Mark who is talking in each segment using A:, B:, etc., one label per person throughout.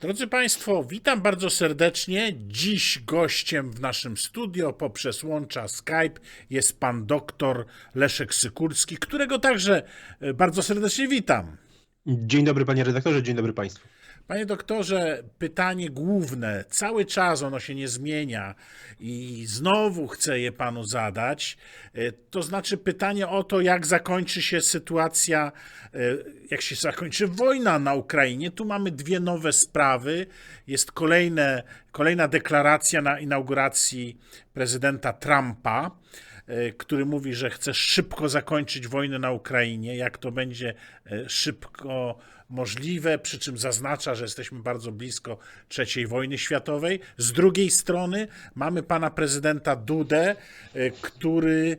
A: Drodzy Państwo, witam bardzo serdecznie. Dziś gościem w naszym studio poprzez łącza Skype jest pan doktor Leszek Sykurski, którego także e, bardzo serdecznie witam.
B: Dzień dobry panie redaktorze, dzień dobry państwu.
A: Panie doktorze, pytanie główne, cały czas ono się nie zmienia i znowu chcę je panu zadać. E, To znaczy pytanie o to, jak zakończy się sytuacja, e, jak się zakończy wojna na Ukrainie. Tu mamy dwie nowe sprawy. Jest kolejne, kolejna deklaracja na inauguracji prezydenta Trumpa e, który mówi, że chce szybko zakończyć wojnę na Ukrainie, jak to będzie szybko możliwe, przy czym zaznacza, że jesteśmy bardzo blisko III wojny światowej. Z drugiej strony mamy pana prezydenta Dudę, e, który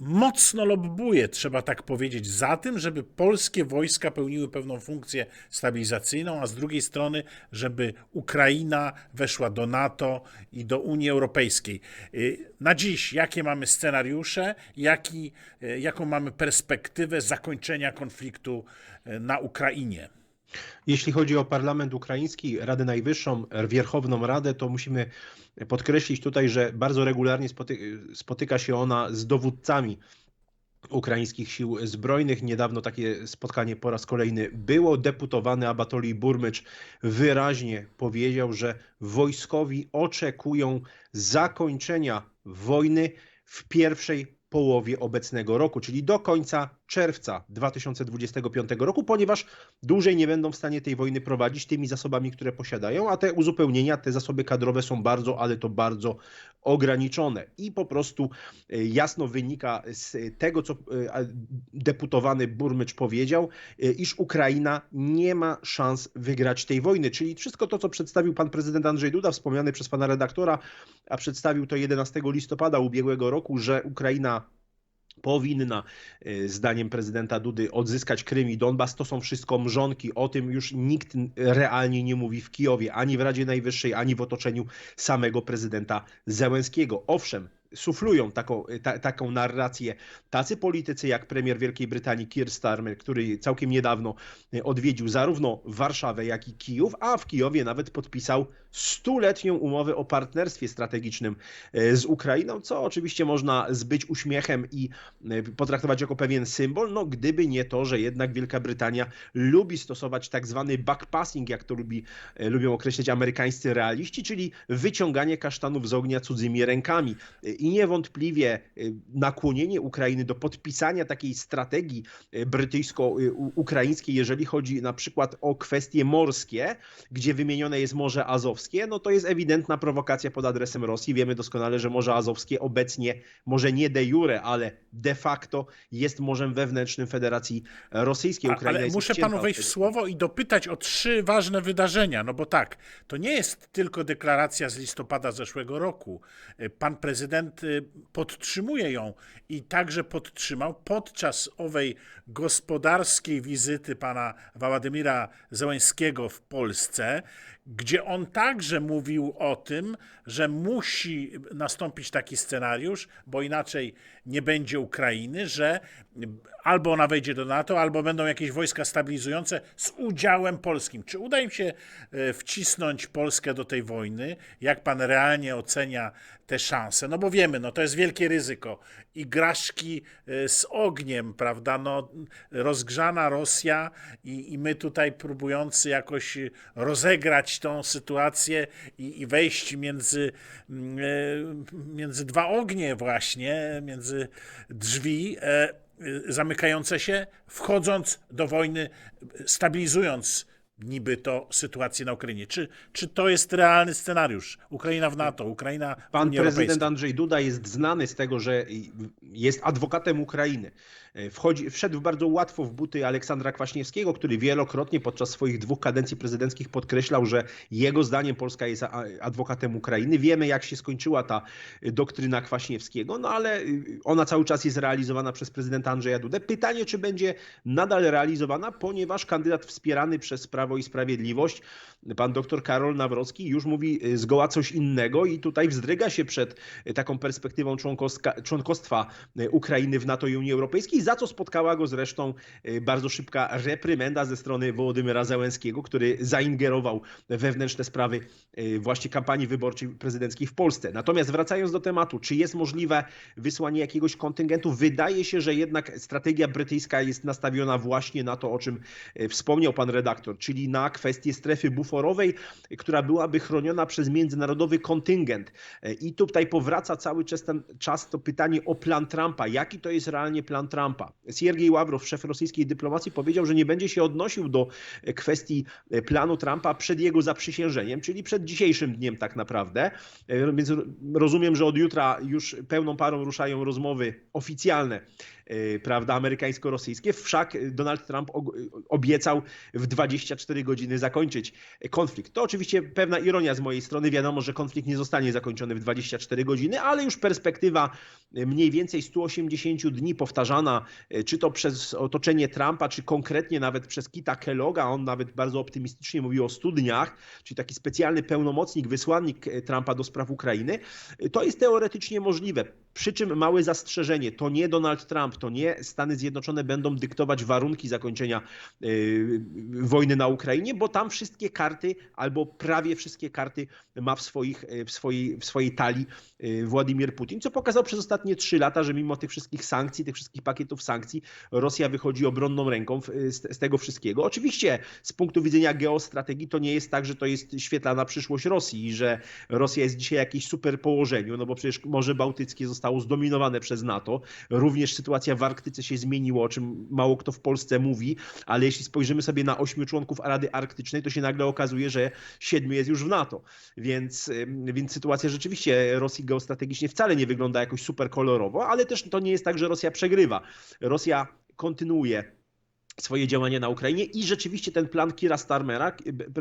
A: mocno lobbuje, trzeba tak powiedzieć, za tym, żeby polskie wojska pełniły pewną funkcję stabilizacyjną, a z drugiej strony, żeby Ukraina weszła do NATO i do Unii Europejskiej. Y, Na dziś, jakie mamy scenariusze, jaki, y, jaką mamy perspektywę zakończenia konfliktu y, na Ukrainie?
B: Jeśli chodzi o parlament ukraiński, Radę Najwyższą, Wierchowną Radę, to musimy podkreślić tutaj, że bardzo regularnie spoty spotyka się ona z dowódcami ukraińskich sił zbrojnych. Niedawno takie spotkanie po raz kolejny było. Deputowany Abatolij Burmycz wyraźnie powiedział, że wojskowi oczekują zakończenia wojny w pierwszej połowie obecnego roku, czyli do końca czerwca 2025 roku, ponieważ dłużej nie będą w stanie tej wojny prowadzić tymi zasobami, które posiadają, a te uzupełnienia, te zasoby kadrowe są bardzo, ale to bardzo ograniczone. I po prostu e, jasno wynika z tego, co e, deputowany Burmycz powiedział, e, iż Ukraina nie ma szans wygrać tej wojny. Czyli wszystko to, co przedstawił pan prezydent Andrzej Duda, wspomniany przez pana redaktora, a przedstawił to 11 listopada ubiegłego roku, że Ukraina powinna, y, zdaniem prezydenta Dudy, odzyskać Krym i Donbas. To są wszystko mrzonki. O tym już nikt realnie nie mówi w Kijowie, ani w Radzie Najwyższej, ani w otoczeniu samego prezydenta Zełenskiego. Owszem, suflują taką, ta, taką narrację tacy politycy jak premier Wielkiej Brytanii Keir Starmer, który całkiem niedawno y, odwiedził zarówno Warszawę, jak i Kijów, a w Kijowie nawet podpisał stuletnią umowę o partnerstwie strategicznym y, z Ukrainą, co oczywiście można zbyć uśmiechem i y, potraktować jako pewien symbol, no gdyby nie to, że jednak Wielka Brytania lubi stosować tak zwany backpassing, jak to lubi, lubią określać amerykańscy realiści, czyli wyciąganie kasztanów z ognia cudzymi rękami. I niewątpliwie nakłonienie Ukrainy do podpisania takiej strategii brytyjsko-ukraińskiej, jeżeli chodzi na przykład o kwestie morskie, gdzie wymienione jest Morze Azowskie, no to jest ewidentna prowokacja pod adresem Rosji. Wiemy doskonale, że Morze Azowskie obecnie, może nie de jure, ale de facto jest morzem wewnętrznym Federacji Rosyjskiej. Ukraina
A: ale muszę panu wejść w słowo i dopytać o trzy ważne wydarzenia. No bo tak, to nie jest tylko deklaracja z listopada zeszłego roku. Y, Pan prezydent y, podtrzymuje ją i także podtrzymał podczas owej gospodarskiej wizyty pana Władimira Zełenskiego w Polsce, gdzie on także mówił o tym, że musi nastąpić taki scenariusz, bo inaczej nie będzie Ukrainy, że albo ona wejdzie do NATO, albo będą jakieś wojska stabilizujące z udziałem polskim. Czy uda im się e, wcisnąć Polskę do tej wojny? Jak pan realnie ocenia te szanse? No bo wiemy, no to jest wielkie ryzyko. Igraszki e, z ogniem, prawda? No, rozgrzana Rosja i, i my tutaj próbujący jakoś rozegrać tą sytuację i, i wejść między, mm, e, między dwa ognie właśnie, między drzwi zamykające się, wchodząc do wojny, stabilizując niby to sytuację na Ukrainie. Czy, czy to jest realny scenariusz? Ukraina w NATO, Ukraina w
B: Pan prezydent. Andrzej Duda jest znany z tego, że jest adwokatem Ukrainy. Wchodzi, wszedł bardzo łatwo w buty Aleksandra Kwaśniewskiego, który wielokrotnie podczas swoich dwóch kadencji prezydenckich podkreślał, że jego zdaniem Polska jest adwokatem Ukrainy. Wiemy, jak się skończyła ta doktryna Kwaśniewskiego, no ale ona cały czas jest realizowana przez prezydenta Andrzeja Dudę. Pytanie, czy będzie nadal realizowana, ponieważ kandydat wspierany przez Prawo i Sprawiedliwość, pan doktor Karol Nawrocki już mówi zgoła coś innego i tutaj wzdryga się przed taką perspektywą członkostwa Ukrainy w NATO i Unii Europejskiej, za co spotkała go zresztą y, bardzo szybka reprymenda ze strony Wołodymyra Zełenskiego, który zaingerował we wewnętrzne sprawy y, właśnie kampanii wyborczej prezydenckiej w Polsce. Natomiast wracając do tematu, czy jest możliwe wysłanie jakiegoś kontyngentu? Wydaje się, że jednak strategia brytyjska jest nastawiona właśnie na to, o czym e, wspomniał pan redaktor, czyli na kwestię strefy buforowej, która byłaby chroniona przez międzynarodowy kontyngent. I tutaj powraca cały czas ten czas to pytanie o plan Trumpa. Jaki to jest realnie plan Trumpa? Siergiej Ławrow, szef rosyjskiej dyplomacji, powiedział, że nie będzie się odnosił do kwestii e, planu Trumpa przed jego zaprzysiężeniem, czyli przed dzisiejszym dniem tak naprawdę. E, Więc rozumiem, że od jutra już pełną parą ruszają rozmowy oficjalne prawda, amerykańsko-rosyjskie. Wszak Donald Trump og- obiecał w 24 godziny zakończyć konflikt. To oczywiście pewna ironia z mojej strony. Wiadomo, że konflikt nie zostanie zakończony w 24 godziny, ale już perspektywa mniej więcej 180 dni powtarzana, czy to przez otoczenie Trumpa, czy konkretnie nawet przez Kita Kelloga, on nawet bardzo optymistycznie mówił o 100 dniach, czyli taki specjalny pełnomocnik, wysłannik Trumpa do spraw Ukrainy, to jest teoretycznie możliwe. Przy czym małe zastrzeżenie, to nie Donald Trump, to nie Stany Zjednoczone będą dyktować warunki zakończenia y, wojny na Ukrainie, bo tam wszystkie karty, albo prawie wszystkie karty ma w, swoich, y, w, swojej, w swojej talii y, Władimir Putin, co pokazał przez ostatnie trzy lata, że mimo tych wszystkich sankcji, tych wszystkich pakietów sankcji, Rosja wychodzi obronną ręką z, z tego wszystkiego. Oczywiście z punktu widzenia geostrategii to nie jest tak, że to jest świetlana przyszłość Rosji i że Rosja jest dzisiaj w jakimś super położeniu, no bo przecież Morze Bałtyckie zostało zdominowane przez NATO. Również sytuacja w Arktyce się zmieniła, o czym mało kto w Polsce mówi, ale jeśli spojrzymy sobie na ośmiu członków Rady Arktycznej, to się nagle okazuje, że siedmiu jest już w NATO. Więc, więc sytuacja rzeczywiście Rosji geostrategicznie wcale nie wygląda jakoś super kolorowo, ale też to nie jest tak, że Rosja przegrywa. Rosja kontynuuje swoje działania na Ukrainie i rzeczywiście ten plan Kira Starmera,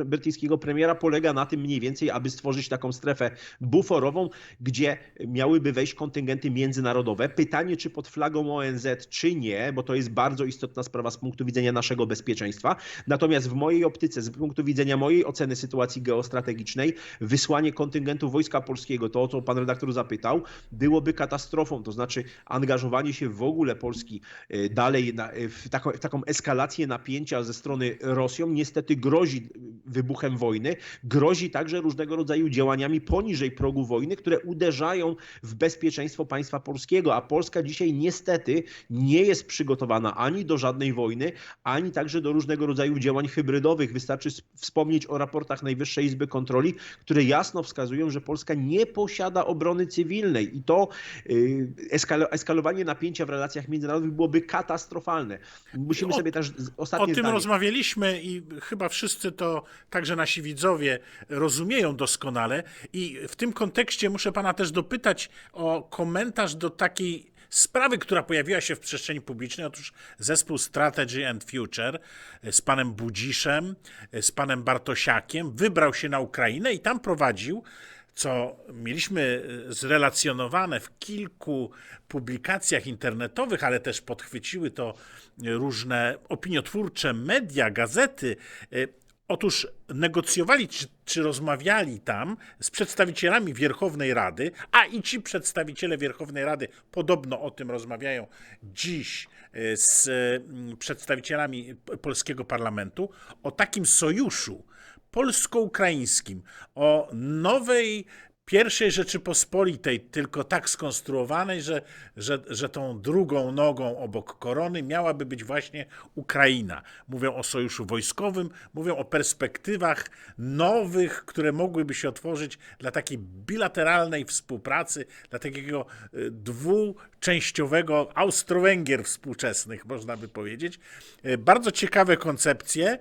B: brytyjskiego premiera, polega na tym mniej więcej, aby stworzyć taką strefę buforową, gdzie miałyby wejść kontyngenty międzynarodowe. Pytanie, czy pod flagą ONZ, czy nie, bo to jest bardzo istotna sprawa z punktu widzenia naszego bezpieczeństwa. Natomiast w mojej optyce, z punktu widzenia mojej oceny sytuacji geostrategicznej, wysłanie kontyngentu Wojska Polskiego, to o co pan redaktor zapytał, byłoby katastrofą. To znaczy angażowanie się w ogóle Polski y, dalej y, w, taką, w taką eskalację napięcia ze strony Rosją niestety grozi wybuchem wojny, grozi także różnego rodzaju działaniami poniżej progu wojny, które uderzają w bezpieczeństwo państwa polskiego, a Polska dzisiaj niestety nie jest przygotowana ani do żadnej wojny, ani także do różnego rodzaju działań hybrydowych. Wystarczy wspomnieć o raportach Najwyższej Izby Kontroli, które jasno wskazują, że Polska nie posiada obrony cywilnej i to y, eskalo- eskalowanie napięcia w relacjach międzynarodowych byłoby katastrofalne. Musimy
A: O-
B: sobie też z-
A: O
B: ostatnie
A: tym
B: zdanie.
A: rozmawialiśmy i chyba wszyscy to, także nasi widzowie, rozumieją doskonale. I w tym kontekście muszę pana też dopytać o komentarz do takiej sprawy, która pojawiła się w przestrzeni publicznej. Otóż zespół Strategy and Future z panem Budziszem, z panem Bartosiakiem wybrał się na Ukrainę i tam prowadził co mieliśmy zrelacjonowane w kilku publikacjach internetowych, ale też podchwyciły to różne opiniotwórcze media, gazety. Otóż negocjowali czy, czy rozmawiali tam z przedstawicielami Wierchownej Rady, a i ci przedstawiciele Wierchownej Rady podobno o tym rozmawiają dziś e, z mm, przedstawicielami polskiego parlamentu, o takim sojuszu polsko-ukraińskim, o nowej pierwszej Rzeczypospolitej, tylko tak skonstruowanej, że, że, że tą drugą nogą obok korony miałaby być właśnie Ukraina. Mówią o sojuszu wojskowym, mówią o perspektywach nowych, które mogłyby się otworzyć dla takiej bilateralnej współpracy, dla takiego y, dwuczęściowego Austro-Węgier współczesnych, można by powiedzieć. Y, Bardzo ciekawe koncepcje.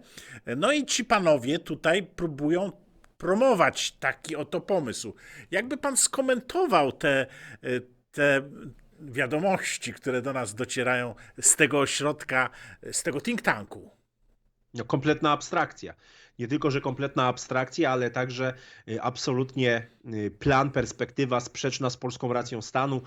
A: No i ci panowie tutaj próbują promować taki oto pomysł. Jakby pan skomentował te, y, te wiadomości, które do nas docierają z tego ośrodka, z tego think tanku?
B: No, kompletna abstrakcja. nie tylko, że kompletna abstrakcja, ale także y, absolutnie plan, perspektywa sprzeczna z polską racją stanu.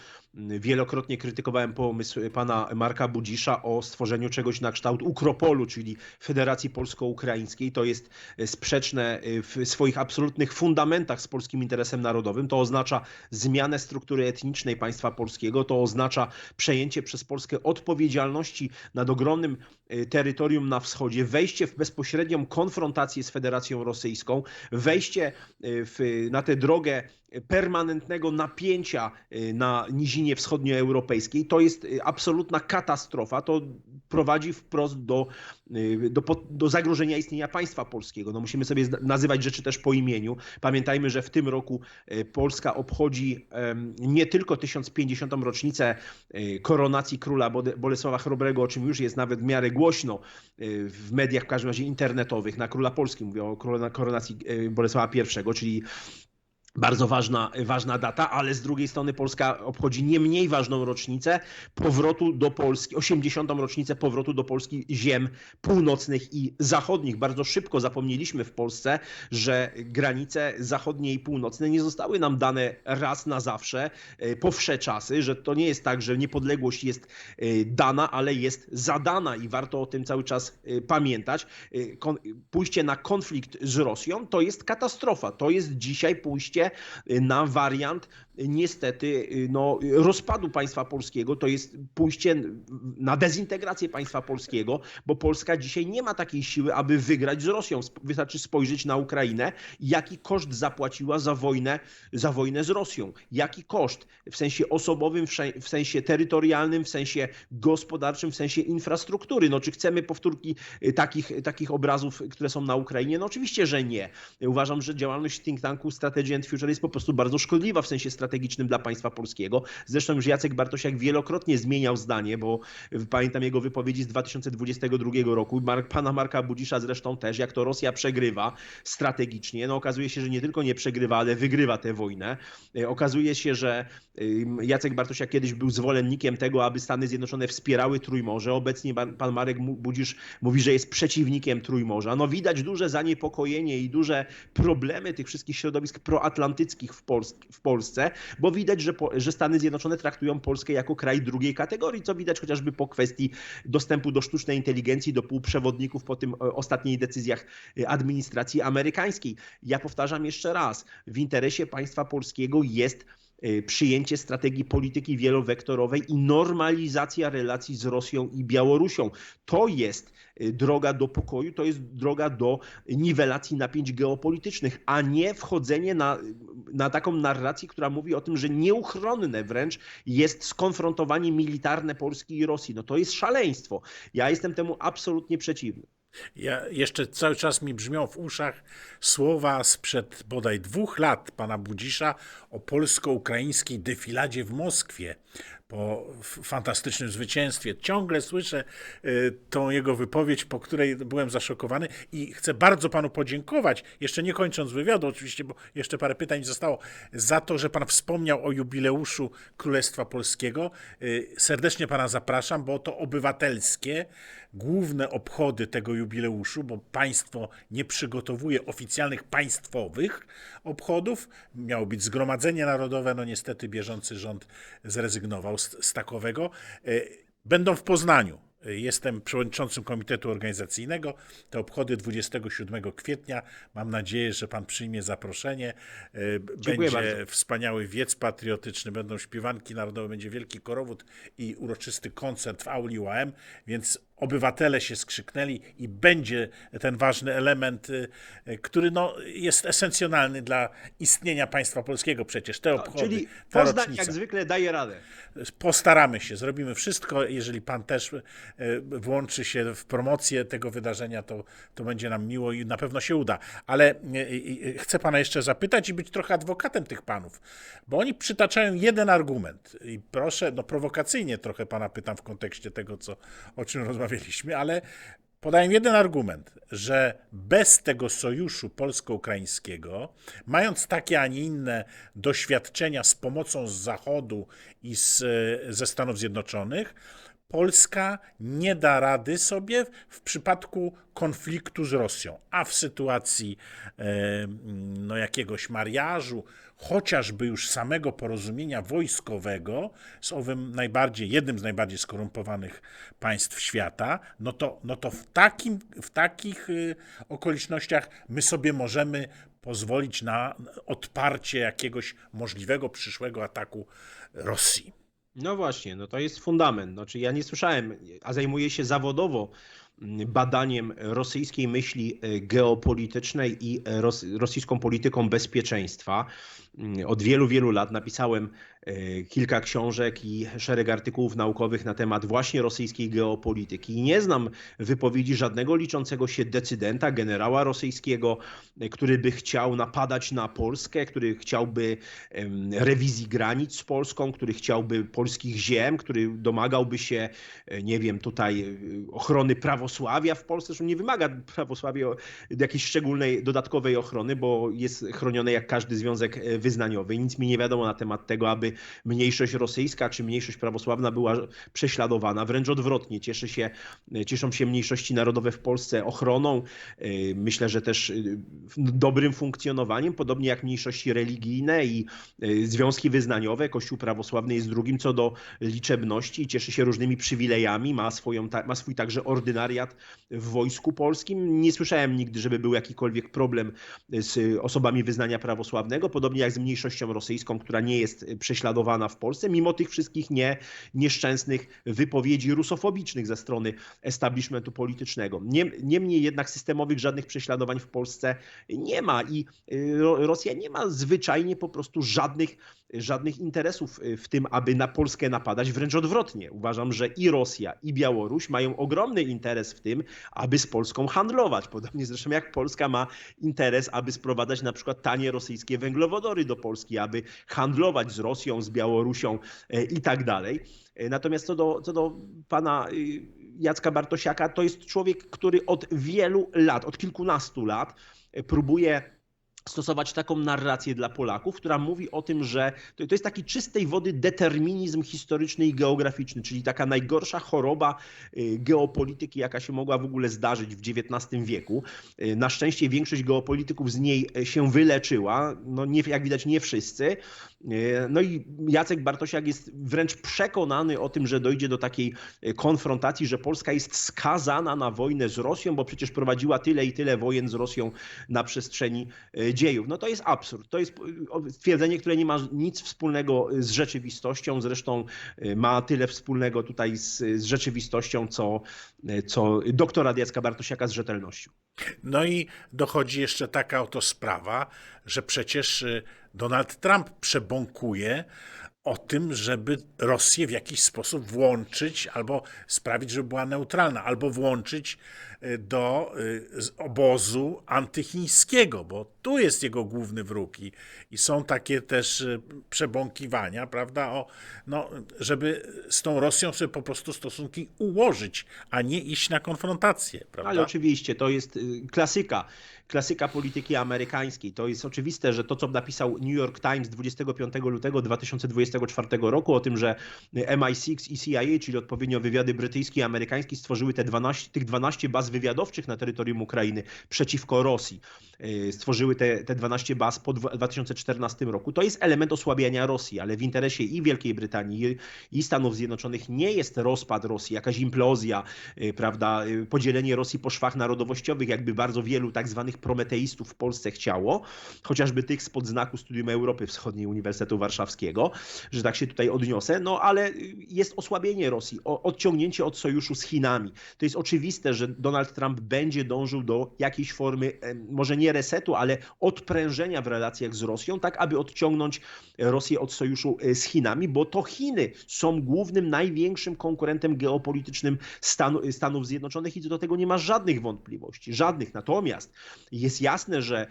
B: Y, Wielokrotnie krytykowałem pomysł pana Marka Budzisza o stworzeniu czegoś na kształt Ukropolu, czyli Federacji Polsko-Ukraińskiej. To jest y, sprzeczne y, w swoich absolutnych fundamentach z polskim interesem narodowym. To oznacza zmianę struktury etnicznej państwa polskiego, to oznacza przejęcie przez Polskę odpowiedzialności nad ogromnym y, terytorium na wschodzie, wejście w bezpośrednią konfrontację z Federacją Rosyjską, wejście y, w, na tę drogę permanentnego napięcia y, na nizinie wschodnioeuropejskiej. To jest y, absolutna katastrofa. To prowadzi wprost do, y, do, do zagrożenia istnienia państwa polskiego. No musimy sobie nazywać rzeczy też po imieniu. Pamiętajmy, że w tym roku Polska obchodzi nie tylko 1050. rocznicę koronacji króla Bolesława Chrobrego, o czym już jest nawet w miarę głośno w mediach, w każdym razie internetowych, na króla Polski, mówię o korona- koronacji Bolesława I, czyli bardzo ważna, ważna data, ale z drugiej strony Polska obchodzi nie mniej ważną rocznicę powrotu do Polski, 80. rocznicę powrotu do Polski ziem północnych i zachodnich. Bardzo szybko zapomnieliśmy w Polsce, że granice zachodnie i północne nie zostały nam dane raz na zawsze, e, po wsze czasy, że to nie jest tak, że niepodległość jest e, dana, ale jest zadana i warto o tym cały czas e, pamiętać. Pójście na konflikt z Rosją to jest katastrofa. To jest dzisiaj pójście na wariant y, niestety y, no, rozpadu państwa polskiego. To jest pójście na dezintegrację państwa polskiego, bo Polska dzisiaj nie ma takiej siły, aby wygrać z Rosją. Wystarczy spojrzeć na Ukrainę, jaki koszt zapłaciła za wojnę, za wojnę z Rosją. Jaki koszt w sensie osobowym, w sensie terytorialnym, w sensie gospodarczym, w sensie infrastruktury. No, czy chcemy powtórki y, takich, takich obrazów, które są na Ukrainie? No oczywiście, że nie. Uważam, że działalność think tanku Strategy and Future jest po prostu bardzo szkodliwa w sensie strategicznym dla państwa polskiego. Zresztą już Jacek Bartosiak wielokrotnie zmieniał zdanie, bo pamiętam jego wypowiedzi z 2022 roku, pana Marka Budzisza zresztą też, jak to Rosja przegrywa strategicznie. No okazuje się, że nie tylko nie przegrywa, ale wygrywa tę wojnę. E, Okazuje się, że Jacek Bartosiak kiedyś był zwolennikiem tego, aby Stany Zjednoczone wspierały Trójmorze. Obecnie pan Marek Budzisz mówi, że jest przeciwnikiem Trójmorza. No widać duże zaniepokojenie i duże problemy tych wszystkich środowisk proatlantyckich w, Pols bo widać, że, że Stany Zjednoczone traktują Polskę jako kraj drugiej kategorii, co widać chociażby po kwestii dostępu do sztucznej inteligencji, do półprzewodników po tym e, ostatnich decyzjach e, administracji amerykańskiej. Ja powtarzam jeszcze raz, w interesie państwa polskiego jest przyjęcie strategii polityki wielowektorowej i normalizacja relacji z Rosją i Białorusią. To jest e, droga do pokoju, to jest droga do niwelacji napięć geopolitycznych, a nie wchodzenie na, na taką narrację, która mówi o tym, że nieuchronne wręcz jest skonfrontowanie militarne Polski i Rosji. No to jest szaleństwo. Ja jestem temu absolutnie przeciwny.
A: Ja, jeszcze cały czas mi brzmią w uszach słowa sprzed bodaj dwóch lat pana Budzisza o polsko-ukraińskiej defiladzie w Moskwie po fantastycznym zwycięstwie. Ciągle słyszę y, tą jego wypowiedź, po której byłem zaszokowany i chcę bardzo panu podziękować, jeszcze nie kończąc wywiadu oczywiście, bo jeszcze parę pytań zostało, za to, że pan wspomniał o jubileuszu Królestwa Polskiego. Y, serdecznie pana zapraszam, bo to obywatelskie, główne obchody tego jubileuszu, bo państwo nie przygotowuje oficjalnych państwowych obchodów. Miało być Zgromadzenie Narodowe, no niestety bieżący rząd zrezygnował z, z takowego. E, Będą w Poznaniu. E, Jestem przewodniczącym komitetu organizacyjnego. Te obchody 27 kwietnia. Mam nadzieję, że pan przyjmie zaproszenie. E,
B: Dziękuję
A: Będzie
B: bardzo.
A: wspaniały wiec patriotyczny, będą śpiewanki narodowe, będzie wielki korowód i uroczysty koncert w auli UAM, więc obywatele się skrzyknęli i będzie ten ważny element, y, y, który no, jest esencjonalny dla istnienia państwa polskiego przecież. Te obchody,
B: No, Czyli
A: ta
B: Poznań
A: rocznica.
B: jak zwykle daje radę.
A: Postaramy się, zrobimy wszystko. Jeżeli pan też e, włączy się w promocję tego wydarzenia, to, to będzie nam miło i na pewno się uda. Ale chcę pana jeszcze zapytać i być trochę adwokatem tych panów, bo oni przytaczają jeden argument. I proszę, no prowokacyjnie trochę pana pytam w kontekście tego, co, o czym rozmawialiśmy, ale podają jeden argument, że bez tego sojuszu polsko-ukraińskiego, mając takie, a nie inne doświadczenia z pomocą z Zachodu i z, ze Stanów Zjednoczonych, Polska nie da rady sobie w przypadku konfliktu z Rosją, a w sytuacji e, no, jakiegoś mariażu, chociażby już samego porozumienia wojskowego z owym najbardziej, jednym z najbardziej skorumpowanych państw świata, no to, no to w, takim, w takich y, okolicznościach my sobie możemy pozwolić na odparcie jakiegoś możliwego przyszłego ataku Rosji.
B: No właśnie, no to jest fundament. Znaczy ja nie słyszałem, a zajmuję się zawodowo badaniem rosyjskiej myśli e, geopolitycznej i ros rosyjską polityką bezpieczeństwa. Mm, Od wielu, wielu lat napisałem e, kilka książek i szereg artykułów naukowych na temat właśnie rosyjskiej geopolityki. I nie znam wypowiedzi żadnego liczącego się decydenta, generała rosyjskiego, e, który by chciał napadać na Polskę, który chciałby rewizji granic z Polską, który chciałby polskich ziem, który domagałby się, e, nie wiem, tutaj e, ochrony prawosławia w Polsce. Zresztą nie wymaga prawosławia jakiejś szczególnej, dodatkowej ochrony, bo jest chronione jak każdy związek e, wyznaniowy. Nic mi nie wiadomo na temat tego, aby mniejszość rosyjska czy mniejszość prawosławna była prześladowana. Wręcz odwrotnie, cieszy się, cieszą się mniejszości narodowe w Polsce ochroną. Yy, Myślę, że też yy, dobrym funkcjonowaniem, podobnie jak mniejszości religijne i yy, związki wyznaniowe. Kościół prawosławny jest drugim co do liczebności cieszy się różnymi przywilejami, ma, swoją, ma swój także ordynariat w wojsku polskim. Nie słyszałem nigdy, żeby był jakikolwiek problem z osobami wyznania prawosławnego, podobnie jak z mniejszością rosyjską, która nie jest prześladowana w Polsce, mimo tych wszystkich nie, nieszczęsnych wypowiedzi rusofobicznych ze strony establishmentu politycznego. Nie, niemniej jednak systemowych żadnych prześladowań w Polsce nie ma i y, Ro- Rosja nie ma zwyczajnie po prostu żadnych, żadnych interesów y, w tym, aby na Polskę napadać. Wręcz odwrotnie. Uważam, że i Rosja, i Białoruś mają ogromny interes w tym, aby z Polską handlować. Podobnie zresztą jak Polska ma interes, aby sprowadzać na przykład tanie rosyjskie węglowodory do Polski, aby handlować z Rosją, z Białorusią e, i tak dalej. E, Natomiast co do, co do pana y, Jacka Bartosiaka, to jest człowiek, który od wielu lat, od kilkunastu lat e, próbuje stosować taką narrację dla Polaków, która mówi o tym, że to, to jest taki czystej wody determinizm historyczny i geograficzny, czyli taka najgorsza choroba y, geopolityki, jaka się mogła w ogóle zdarzyć w XIX wieku. Y, Na szczęście większość geopolityków z niej e, się wyleczyła, no nie, jak widać nie wszyscy. Y, No i Jacek Bartosiak jest wręcz przekonany o tym, że dojdzie do takiej konfrontacji, że Polska jest skazana na wojnę z Rosją, bo przecież prowadziła tyle i tyle wojen z Rosją na przestrzeni dziejów. No to jest absurd. To jest e, stwierdzenie, które nie ma nic wspólnego z rzeczywistością. Zresztą e, ma tyle wspólnego tutaj z, z rzeczywistością, co, e, co doktorat Jacka Bartosiaka z rzetelnością.
A: No i dochodzi jeszcze taka oto sprawa, że przecież y, Donald Trump przebąkuje o tym, żeby Rosję w jakiś sposób włączyć albo sprawić, żeby była neutralna, albo włączyć y, do y, obozu antychińskiego, bo tu jest jego główny wróg i, i są takie też y, przebąkiwania, prawda, o, no, żeby z tą Rosją sobie po prostu stosunki ułożyć, a nie iść na konfrontację, prawda?
B: Ale oczywiście to jest y, klasyka, klasyka polityki amerykańskiej. To jest oczywiste, że to, co napisał New York Times 25 lutego 2024 roku o tym, że MI6 i CIA, czyli odpowiednio wywiady brytyjski i amerykański, stworzyły te 12, tych 12 baz wywiadowczych na terytorium Ukrainy przeciwko Rosji. Y, Stworzyły te, te 12 baz po dwa- 2014 roku. To jest element osłabiania Rosji, ale w interesie i Wielkiej Brytanii, i- Stanów Zjednoczonych nie jest rozpad Rosji, jakaś implozja, y, prawda, y, podzielenie Rosji po szwach narodowościowych, jakby bardzo wielu tak zwanych prometeistów w Polsce chciało, chociażby tych spod znaku Studium Europy Wschodniej Uniwersytetu Warszawskiego, że tak się tutaj odniosę, no ale jest osłabienie Rosji, odciągnięcie od sojuszu z Chinami. To jest oczywiste, że Donald Trump będzie dążył do jakiejś formy, em, może nie resetu, ale odprężenia w relacjach z Rosją, tak aby odciągnąć Rosję od sojuszu y, z Chinami, bo to Chiny są głównym, największym konkurentem geopolitycznym Stanu, Stanów Zjednoczonych i do tego nie ma żadnych wątpliwości, żadnych. Natomiast jest jasne, że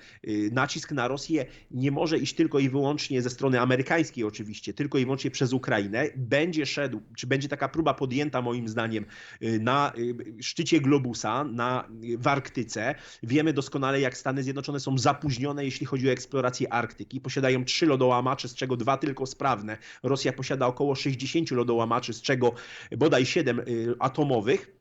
B: nacisk na Rosję nie może iść tylko i wyłącznie ze strony amerykańskiej oczywiście, tylko i wyłącznie przez Ukrainę. Będzie szedł, czy będzie taka próba podjęta moim zdaniem na szczycie Globusa, na, w Arktyce. Wiemy doskonale, jak Stany Zjednoczone są zapóźnione, jeśli chodzi o eksplorację Arktyki. Posiadają trzy lodołamacze, z czego dwa tylko sprawne. Rosja posiada około 60 lodołamaczy, z czego bodaj 7 atomowych.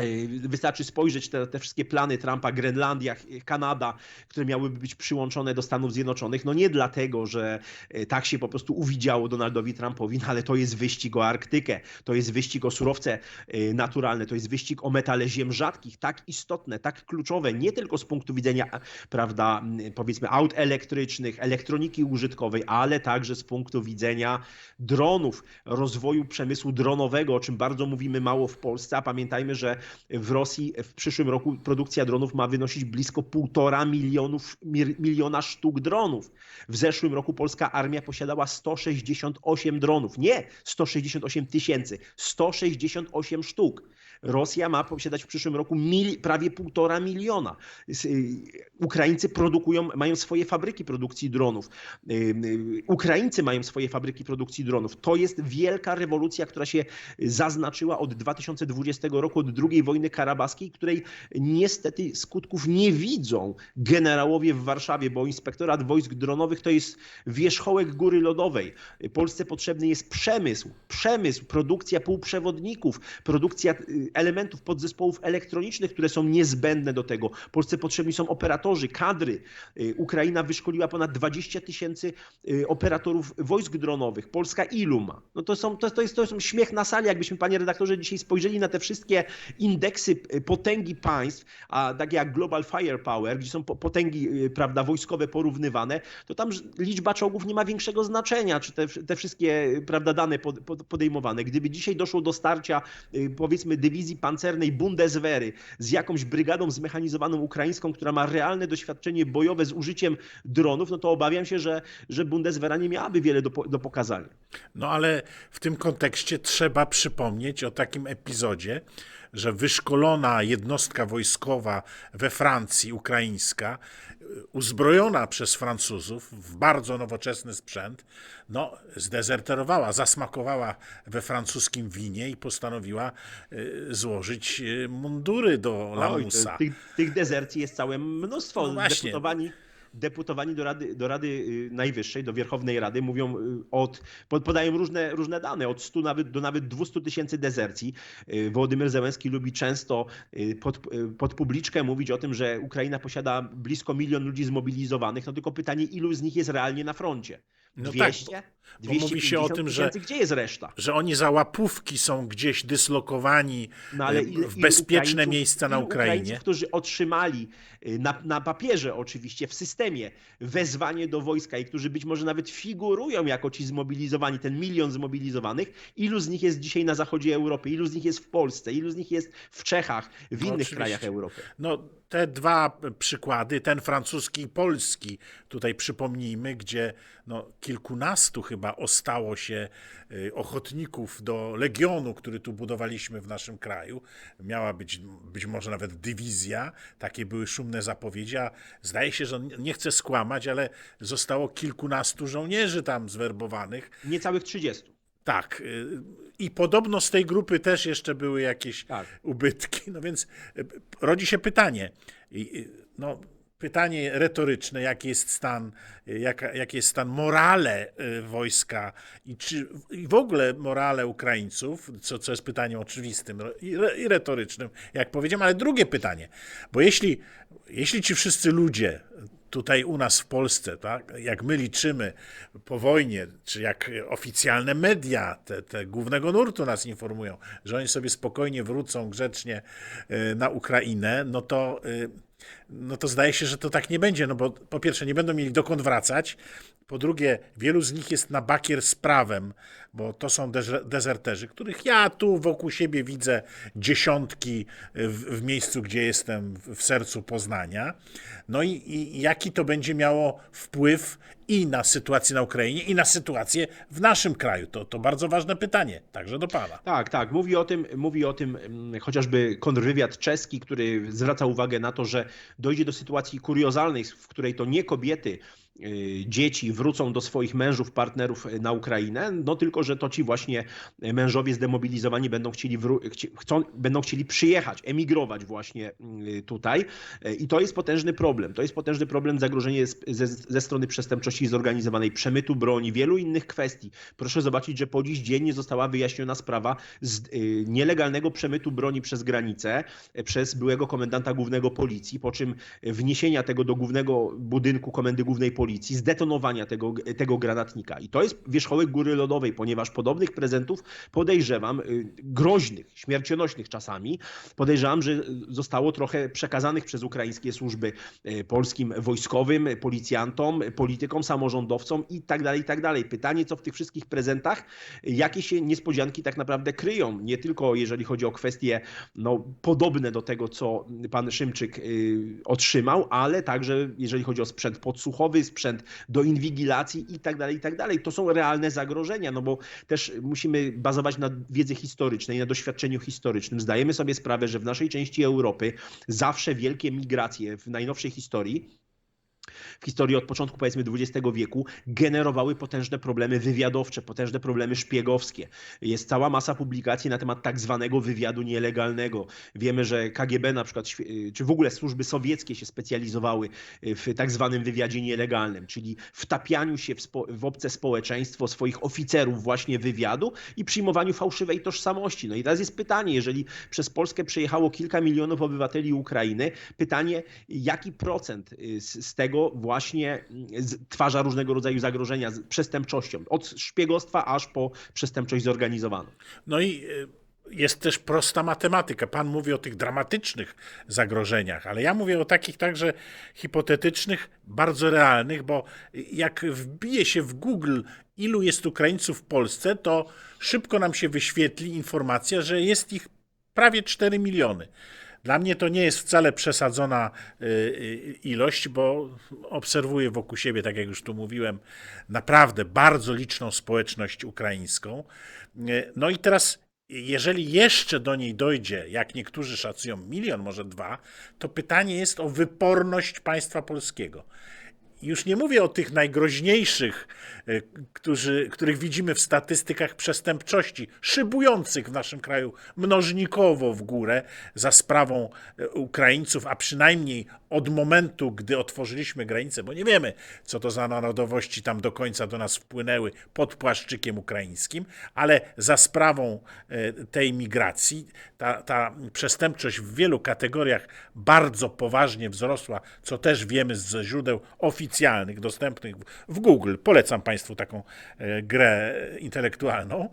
B: Yy, Wystarczy spojrzeć te, te wszystkie plany Trumpa, Grenlandia, Kanada, które miałyby być przyłączone do Stanów Zjednoczonych. No nie dlatego, że e, tak się po prostu uwidziało Donaldowi Trumpowi, no ale to jest wyścig o Arktykę, to jest wyścig o surowce e, naturalne, to jest wyścig o metale ziem rzadkich, tak istotne, tak kluczowe, nie tylko z punktu widzenia, prawda, powiedzmy aut elektrycznych, elektroniki użytkowej, ale także z punktu widzenia dronów, rozwoju przemysłu dronowego, o czym bardzo mówimy mało w Polsce, a pamiętajmy, że w Rosji w przyszłym roku produkcja dronów ma wynosić blisko półtora milionów, miliona sztuk dronów. W zeszłym roku polska armia posiadała 168 dronów. Nie 168 tysięcy, 168 sztuk. Rosja ma posiadać w przyszłym roku mil, prawie półtora miliona. Y, Ukraińcy produkują, mają swoje fabryki produkcji dronów. Y, y, Ukraińcy mają swoje fabryki produkcji dronów. To jest wielka rewolucja, która się zaznaczyła od 2020 roku, od II wojny karabaskiej, której niestety skutków nie widzą generałowie w Warszawie, bo inspektorat wojsk dronowych to jest wierzchołek góry lodowej. Polsce potrzebny jest przemysł, przemysł, produkcja półprzewodników, produkcja elementów, podzespołów elektronicznych, które są niezbędne do tego. Polsce potrzebni są operatorzy, kadry. Y, Ukraina wyszkoliła ponad 20 tysięcy y, operatorów wojsk dronowych. Polska ilu ma? No to, są, to, to, jest, to jest śmiech na sali, jakbyśmy, panie redaktorze, dzisiaj spojrzeli na te wszystkie indeksy y, potęgi państw, a takie jak Global Firepower, gdzie są po- potęgi prawda, wojskowe porównywane, to tam liczba czołgów nie ma większego znaczenia, czy te, te wszystkie prawda, dane pod, pod, podejmowane. Gdyby dzisiaj doszło do starcia powiedzmy pancernej Bundeswehry z jakąś brygadą zmechanizowaną ukraińską, która ma realne doświadczenie bojowe z użyciem dronów, no to obawiam się, że, że Bundeswehra nie miałaby wiele do, do pokazania.
A: No ale w tym kontekście trzeba przypomnieć o takim epizodzie, że wyszkolona jednostka wojskowa we Francji, ukraińska, uzbrojona przez Francuzów w bardzo nowoczesny sprzęt, no, zdezerterowała, zasmakowała we francuskim winie i postanowiła y, złożyć y, mundury do
B: Oj,
A: lamusa.
B: tych, tych dezercji jest całe mnóstwo.
A: No właśnie.
B: Deputowani, deputowani do Rady, do Rady y, Najwyższej, do Wierchownej Rady mówią y, od, pod- podają różne, różne dane, od 100 nawet, do nawet 200 tysięcy dezercji. Y, Wołodymyr Zełenski lubi często pod, pod publiczkę mówić o tym, że Ukraina posiada blisko milion ludzi zmobilizowanych, no tylko pytanie, ilu z nich jest realnie na froncie?
A: No tak,
B: 200?
A: bo- bo mówi się o
B: 250
A: tym, że-?
B: Gdzie jest reszta?
A: że oni za łapówki są gdzieś dyslokowani
B: No
A: e, w bezpieczne miejsca na Ukrainie.
B: Ukraińców, którzy otrzymali y, na, na papierze oczywiście, w systemie wezwanie do wojska i którzy być może nawet figurują jako ci zmobilizowani, ten milion zmobilizowanych, ilu z nich jest dzisiaj na zachodzie Europy, ilu z nich jest w Polsce, ilu z nich jest w Czechach, w innych
A: oczywiście.
B: krajach Europy.
A: No, te dwa przykłady, ten francuski i polski, tutaj przypomnijmy, gdzie no, kilkunastu chyba ostało się y, ochotników do legionu, który tu budowaliśmy w naszym kraju. Miała być być może nawet dywizja, takie były szumne zapowiedzi, a zdaje się, że nie chcę skłamać, ale zostało kilkunastu żołnierzy tam zwerbowanych.
B: Niecałych 30.
A: Tak. y, I podobno z tej grupy też jeszcze były jakieś
B: Tak.
A: ubytki. No więc y, rodzi się pytanie. Y, No, pytanie retoryczne, jaki jest stan, jaka, jaki jest stan morale wojska i, czy, i w ogóle morale Ukraińców, co, co jest pytaniem oczywistym i, re, i retorycznym, jak powiedziałem, ale drugie pytanie, bo jeśli, jeśli ci wszyscy ludzie tutaj u nas w Polsce, tak, jak my liczymy po wojnie, czy jak oficjalne media, te, te głównego nurtu nas informują, że oni sobie spokojnie wrócą grzecznie y, na Ukrainę, no to, y, no to zdaje się, że to tak nie będzie, no bo po pierwsze nie będą mieli dokąd wracać, po drugie wielu z nich jest na bakier z prawem, bo to są dezer- dezerterzy, których ja tu wokół siebie widzę dziesiątki w, w miejscu, gdzie jestem, w sercu Poznania. No i, i jaki to będzie miało wpływ i na sytuację na Ukrainie, i na sytuację w naszym kraju? To, to bardzo ważne pytanie, także do Pana.
B: Tak, tak. Mówi o tym, mówi o tym mm, chociażby kontrwywiad czeski, który zwraca uwagę na to, że dojdzie do sytuacji kuriozalnej, w której to nie kobiety dzieci wrócą do swoich mężów, partnerów y, na Ukrainę, no tylko, że to ci właśnie mężowie zdemobilizowani będą chcieli, chcą, będą chcieli przyjechać, emigrować właśnie y, tutaj Y, i to jest potężny problem. To jest potężny problem, zagrożenie ze, ze strony przestępczości zorganizowanej, przemytu broni, wielu innych kwestii. Proszę zobaczyć, że po dziś dzień nie została wyjaśniona sprawa z y, nielegalnego przemytu broni przez granicę y, przez byłego komendanta głównego policji, po czym wniesienia tego do głównego budynku Komendy Głównej Policji, zdetonowania tego, tego granatnika. I to jest wierzchołek góry lodowej, ponieważ podobnych prezentów podejrzewam, y, groźnych, śmiercionośnych czasami, podejrzewam, że zostało trochę przekazanych przez ukraińskie służby y, polskim wojskowym, policjantom, politykom, samorządowcom i tak dalej, i tak dalej. Pytanie, co w tych wszystkich prezentach, jakie się niespodzianki tak naprawdę kryją, nie tylko jeżeli chodzi o kwestie no, podobne do tego, co pan Szymczyk y, otrzymał, ale także jeżeli chodzi o sprzęt podsłuchowy, sprzęt do inwigilacji i tak dalej, i tak dalej. To są realne zagrożenia, no bo też musimy bazować na wiedzy historycznej, na doświadczeniu historycznym. Zdajemy sobie sprawę, że w naszej części Europy zawsze wielkie migracje w najnowszej historii w historii od początku powiedzmy XX wieku generowały potężne problemy wywiadowcze, potężne problemy szpiegowskie. Jest cała masa publikacji na temat tak zwanego wywiadu nielegalnego. Wiemy, że KGB na przykład, czy w ogóle służby sowieckie się specjalizowały w tak zwanym wywiadzie nielegalnym, czyli wtapianiu się w, spo, w obce społeczeństwo swoich oficerów właśnie wywiadu i przyjmowaniu fałszywej tożsamości. No i teraz jest pytanie, jeżeli przez Polskę przyjechało kilka milionów obywateli Ukrainy, pytanie, jaki procent y, z tego właśnie mm, stwarza różnego rodzaju zagrożenia z przestępczością, od szpiegostwa aż po przestępczość zorganizowaną.
A: No i y, jest też prosta matematyka. Pan mówi o tych dramatycznych zagrożeniach, ale ja mówię o takich także hipotetycznych, bardzo realnych, bo jak wbije się w Google, ilu jest Ukraińców w Polsce, to szybko nam się wyświetli informacja, że jest ich prawie 4 miliony. Dla mnie to nie jest wcale przesadzona y, y, ilość, bo obserwuję wokół siebie, tak jak już tu mówiłem, naprawdę bardzo liczną społeczność ukraińską. Y, No i teraz, jeżeli jeszcze do niej dojdzie, jak niektórzy szacują, milion, może dwa, to pytanie jest o wyporność państwa polskiego. Już nie mówię o tych najgroźniejszych, y, którzy, których widzimy w statystykach przestępczości, szybujących w naszym kraju mnożnikowo w górę za sprawą y, Ukraińców, a przynajmniej od momentu, gdy otworzyliśmy granice, bo nie wiemy, co to za narodowości tam do końca do nas wpłynęły pod płaszczykiem ukraińskim, ale za sprawą y, tej migracji ta, ta przestępczość w wielu kategoriach bardzo poważnie wzrosła, co też wiemy ze źródeł oficjalnych, dostępnych w- w Google. Polecam Państwu taką e, grę intelektualną,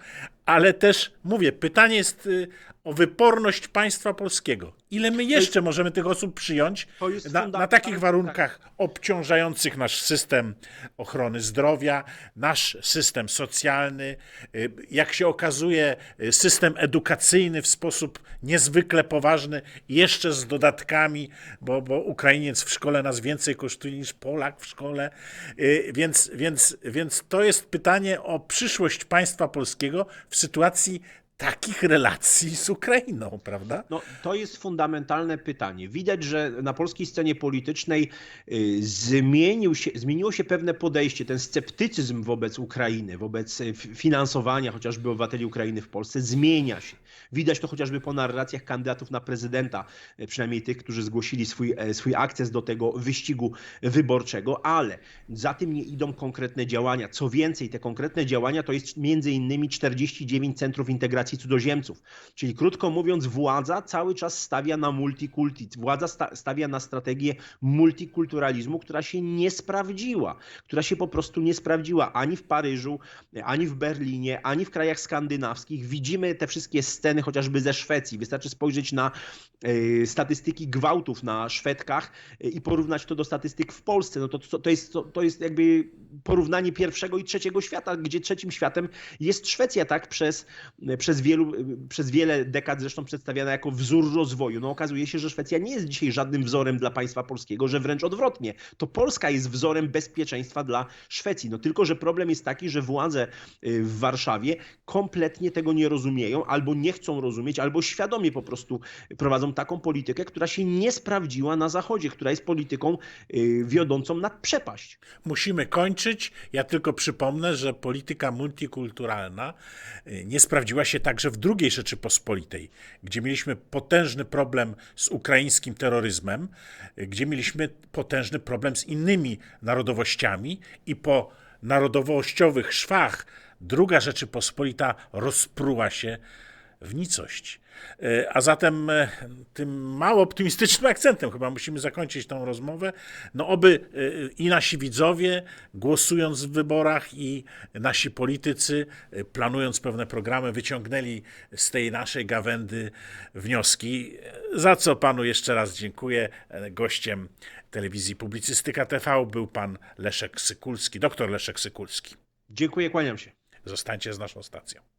A: ale też mówię, pytanie jest y, o wyporność państwa polskiego. Ile my jeszcze możemy tych osób przyjąć na, na takich warunkach obciążających nasz system ochrony zdrowia, nasz system socjalny, y, jak się okazuje, y, system edukacyjny w sposób niezwykle poważny, jeszcze z dodatkami, bo, bo Ukrainiec w szkole nas więcej kosztuje niż Polak w szkole, Y, więc, więc, więc to jest pytanie o przyszłość państwa polskiego w sytuacji takich relacji z Ukrainą, prawda?
B: No, to jest fundamentalne pytanie. Widać, że na polskiej scenie politycznej y, zmienił się, zmieniło się pewne podejście, ten sceptycyzm wobec Ukrainy, wobec y, finansowania chociażby obywateli Ukrainy w Polsce zmienia się. Widać to chociażby po narracjach kandydatów na prezydenta, y, przynajmniej tych, którzy zgłosili swój, e, swój akces do tego wyścigu wyborczego, ale za tym nie idą konkretne działania. Co więcej, te konkretne działania to jest między innymi 49 centrów integracji cudzoziemców. Czyli krótko mówiąc, władza cały czas stawia na multikulti, władza sta stawia na strategię multikulturalizmu, która się nie sprawdziła, która się po prostu nie sprawdziła ani w Paryżu, ani w Berlinie, ani w krajach skandynawskich. Widzimy te wszystkie sceny chociażby ze Szwecji. Wystarczy spojrzeć na y, statystyki gwałtów na Szwedkach y, i porównać to do statystyk w Polsce. No to, to, jest, to, to jest jakby porównanie pierwszego i trzeciego świata, gdzie trzecim światem jest Szwecja, tak, przez, przez, wielu, przez wiele dekad zresztą przedstawiana jako wzór rozwoju. No okazuje się, że Szwecja nie jest dzisiaj żadnym wzorem dla państwa polskiego, że wręcz odwrotnie. To Polska jest wzorem bezpieczeństwa dla Szwecji. No tylko, że problem jest taki, że władze w Warszawie kompletnie tego nie rozumieją albo nie nie chcą rozumieć, albo świadomie po prostu prowadzą taką politykę, która się nie sprawdziła na Zachodzie, która jest polityką y, wiodącą nad przepaść.
A: Musimy kończyć. Ja tylko przypomnę, że polityka multikulturalna y, nie sprawdziła się także w II Rzeczypospolitej, gdzie mieliśmy potężny problem z ukraińskim terroryzmem, y, gdzie mieliśmy potężny problem z innymi narodowościami i po narodowościowych szwach druga Rzeczypospolita rozpruła się w nicość. E, A zatem e, tym mało optymistycznym akcentem chyba musimy zakończyć tą rozmowę. No oby e, i nasi widzowie, głosując w wyborach, i nasi politycy, planując pewne programy, wyciągnęli z tej naszej gawędy wnioski, za co panu jeszcze raz dziękuję. Gościem telewizji Publicystyka TV był pan Leszek Sykulski, doktor Leszek Sykulski.
B: Dziękuję, kłaniam się.
A: Zostańcie z naszą stacją.